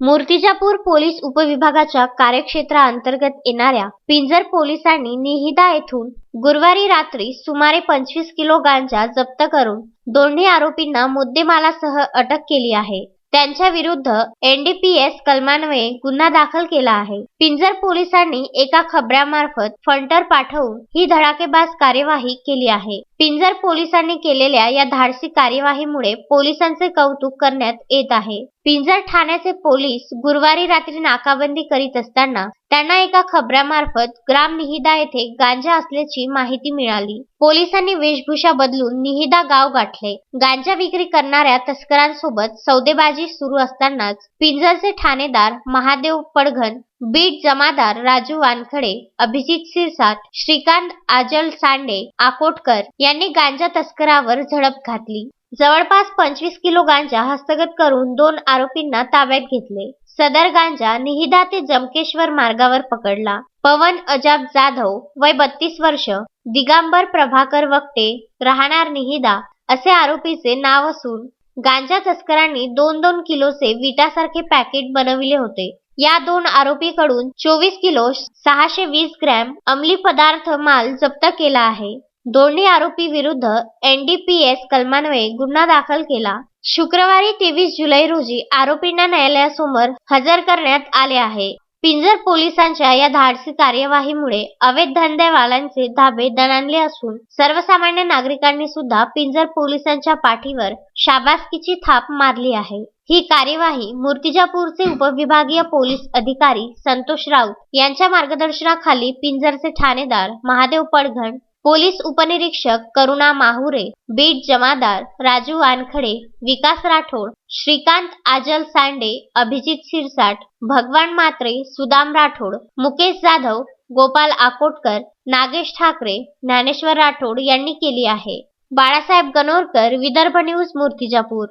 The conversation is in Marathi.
मूर्तिजापूर पोलीस उपविभागाच्या कार्यक्षेत्राअंतर्गत येणाऱ्या पिंजर पोलिसांनी निहिदा येथून गुरुवारी रात्री सुमारे पंचवीस किलो गांजा जप्त करून दोन्ही आरोपींना मुद्देमालासह अटक केली आहे. त्यांच्या विरुद्ध एनडीपीएस कलमान्वये गुन्हा दाखल केला आहे. पिंजर पोलिसांनी एका खबऱ्यामार्फत फंटर पाठवून ही धडाकेबाज कार्यवाही केली आहे. पिंजर पोलिसांनी केलेल्या या धाडसी कार्यवाहीमुळे पोलिसांचे कौतुक करण्यात येत आहे. पिंजर ठाण्याचे पोलीस गुरुवारी रात्री नाकाबंदी करीत असताना त्यांना एका खबऱ्यामार्फत ग्राम निहिदा येथे गांजा असल्याची माहिती मिळाली. पोलिसांनी वेशभूषा बदलून निहिदा गाव गाठले. गांजा विक्री करणाऱ्या तस्करांसोबत सौदेबाजी सुरू असतानाच पिंजरचे ठाणेदार महादेव पडघन बीट जमादार राजू वानखडे अभिजित सिरसाट श्रीकांत आजल सांडे आकोटकर यांनी गांजा तस्करावर झडप घातली. जवळपास पंचवीस किलो गांजा हस्तगत करून दोन आरोपींना ताब्यात घेतले. सदर गांजा निहिदा ते जमकेश्वर मार्गावर पकडला. पवन अजाब जाधव वय बत्तीस वर्ष दिगांबर प्रभाकर वक्टे राहणार निहिदा असे आरोपीचे नाव असून गांजा तस्करांनी दोन दोन किलोचे विटासारखे पॅकेट बनविले होते. या दोन आरोपीकडून चोवीस किलो सहाशे वीस ग्रॅम अंमली पदार्थ माल जप्त केला आहे. दोन्ही आरोपी विरुद्ध एनडीपीएस कलमान्वये गुन्हा दाखल केला. शुक्रवारी तेवीस जुलै रोजी आरोपींना न्यायालयासमोर हजर करण्यात आले आहे. पिंजर पोलिसांच्या या धाडसी कार्यवाहीमुळे अवैध धंदेवाल्यांचे धाबे दणाणले असून सर्वसामान्य नागरिकांनी सुद्धा पिंजर पोलिसांच्या पाठीवर शाबासकीची थाप मारली आहे. ही कार्यवाही मूर्तिजापूरचे उपविभागीय पोलीस अधिकारी संतोष राऊत यांच्या मार्गदर्शनाखाली पिंजरचे ठाणेदार महादेव पडघण पोलीस उपनिरीक्षक करुणा माहुरे बीट जमादार राजू वानखडे विकास राठोड श्रीकांत आजल सांडे अभिजित सिरसाट भगवान मात्रे सुदाम राठोड मुकेश जाधव गोपाल आकोटकर नागेश ठाकरे ज्ञानेश्वर राठोड यांनी केली आहे. बाळासाहेब गणोरकर विदर्भ न्यूज मूर्तिजापूर.